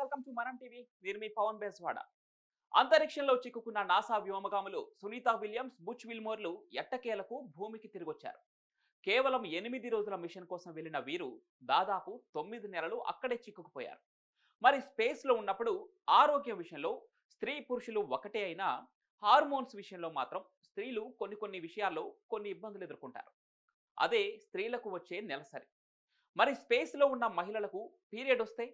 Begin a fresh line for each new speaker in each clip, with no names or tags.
Welcome to మనం TV. నేను మీ పవన్ బేస్వాడ. అంతరిక్షంలో చిక్కుకున్న నాసా వ్యోమగాములు సునీత విలియమ్స్ బుచ్ విల్మోర్లు ఎట్టకేలకు భూమికి తిరిగొచ్చారు. కేవలం ఎనిమిది రోజుల మిషన్ కోసం వెళ్ళిన వీరు దాదాపు తొమ్మిది నెలలు అక్కడే చిక్కుకుపోయారు. మరి స్పేస్లో ఉన్నప్పుడు ఆరోగ్యం విషయంలో స్త్రీ పురుషులు ఒకటే అయినా హార్మోన్స్ విషయంలో మాత్రం స్త్రీలు కొన్ని కొన్ని విషయాల్లో కొన్ని ఇబ్బందులు ఎదుర్కొంటారు. అదే స్త్రీలకు వచ్చే నెలసరి. మరి స్పేస్లో ఉన్న మహిళలకు పీరియడ్ వస్తే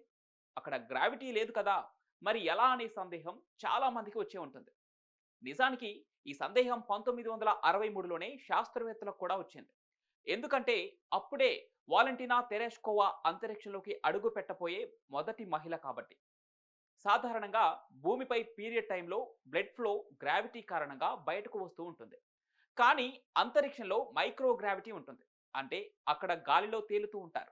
అక్కడ గ్రావిటీ లేదు కదా! మరి ఎలా అనే సందేహం చాలా మందికి వచ్చే ఉంటుంది. నిజానికి ఈ సందేహం పంతొమ్మిది వందల అరవై మూడులోనే శాస్త్రవేత్తలకు కూడా వచ్చింది. ఎందుకంటే అప్పుడే వాలంటీనా తెరేష్కోవా అంతరిక్షంలోకి అడుగు పెట్టబోయే మొదటి మహిళ కాబట్టి. సాధారణంగా భూమిపై పీరియడ్ టైంలో బ్లడ్ ఫ్లో గ్రావిటీ కారణంగా బయటకు వస్తూ ఉంటుంది. కానీ అంతరిక్షంలో మైక్రో గ్రావిటీ ఉంటుంది. అంటే అక్కడ గాలిలో తేలుతూ ఉంటారు.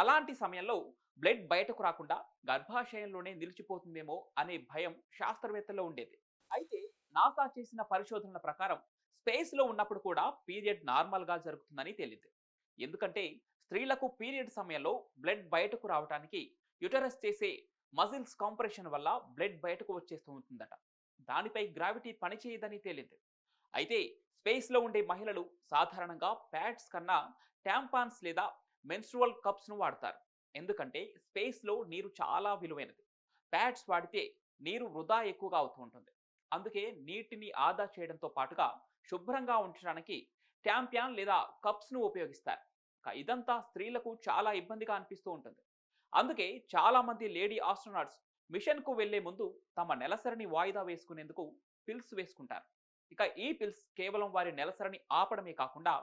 అలాంటి సమయంలో బ్లడ్ బయటకు రాకుండా గర్భాశయంలోనే నిలిచిపోతుందేమో అనే భయం శాస్త్రవేత్తల్లో ఉండేది. అయితే నాసా చేసిన పరిశోధనల ప్రకారం స్పేస్లో ఉన్నప్పుడు కూడా పీరియడ్ నార్మల్గా జరుగుతుందని తేలింది. ఎందుకంటే స్త్రీలకు పీరియడ్ సమయంలో బ్లడ్ బయటకు రావడానికి యుటరస్ చేసే మజిల్స్ కాంప్రెషన్ వల్ల బ్లడ్ బయటకు వచ్చేస్తూ ఉంటుందట దానిపై గ్రావిటీ పనిచేయదని తేలింది. అయితే స్పేస్లో ఉండే మహిళలు సాధారణంగా ప్యాడ్స్ కన్నా ట్యాంపాన్స్ లేదా మెన్స్ట్రువల్ కప్స్ను వాడతారు. ఎందుకంటే స్పేస్లో నీరు చాలా విలువైనది. ప్యాడ్స్ వాడితే నీరు వృధా ఎక్కువగా అవుతూ ఉంటుంది. అందుకే నీటిని ఆదా చేయడంతో పాటుగా శుభ్రంగా ఉంచడానికి ట్యాంప్యాన్ లేదా కప్స్ను ఉపయోగిస్తారు. ఇదంతా స్త్రీలకు చాలా ఇబ్బందిగా అనిపిస్తూ ఉంటుంది. అందుకే చాలామంది లేడీ ఆస్ట్రోనాట్స్ మిషన్కు వెళ్ళే ముందు తమ నెలసరిని వాయిదా వేసుకునేందుకు పిల్స్ వేసుకుంటారు. ఇక ఈ పిల్స్ కేవలం వారి నెలసరిని ఆపడమే కాకుండా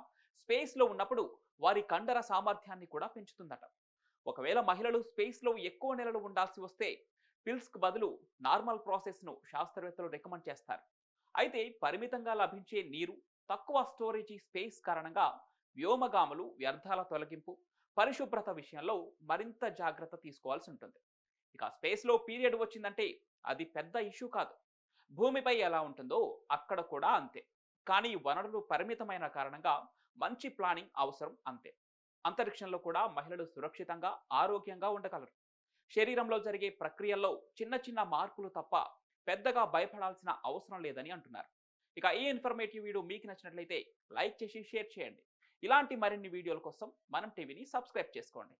స్పేస్లో ఉన్నప్పుడు వారి కండర సామర్థ్యాన్ని కూడా పెంచుతుందట. ఒకవేళ మహిళలు స్పేస్లో ఎక్కువ నెలలు ఉండాల్సి వస్తే పిల్స్క్ బదులు నార్మల్ ప్రాసెస్ను శాస్త్రవేత్తలు రికమెండ్ చేస్తారు. అయితే పరిమితంగా లభించే నీరు తక్కువ స్టోరేజీ స్పేస్ కారణంగా వ్యోమగాములు వ్యర్థాల తొలగింపు పరిశుభ్రత విషయంలో మరింత జాగ్రత్త తీసుకోవాల్సి ఉంటుంది. ఇక స్పేస్లో పీరియడ్ వచ్చిందంటే అది పెద్ద ఇష్యూ కాదు. భూమిపై ఎలా ఉంటుందో అక్కడ కూడా అంతే. కానీ వనరులు పరిమితమైన కారణంగా మంచి ప్లానింగ్ అవసరం అంతే. అంతరిక్షంలో కూడా మహిళలు సురక్షితంగా ఆరోగ్యంగా ఉండగలరు. శరీరంలో జరిగే ప్రక్రియల్లో చిన్న చిన్న మార్పులు తప్ప పెద్దగా భయపడాల్సిన అవసరం లేదని అంటున్నారు. ఇక ఈ ఇన్ఫర్మేటివ్ వీడియో మీకు నచ్చినట్లయితే లైక్ చేసి షేర్ చేయండి. ఇలాంటి మరిన్ని వీడియోల కోసం మనం టీవీని సబ్స్క్రైబ్ చేసుకోండి.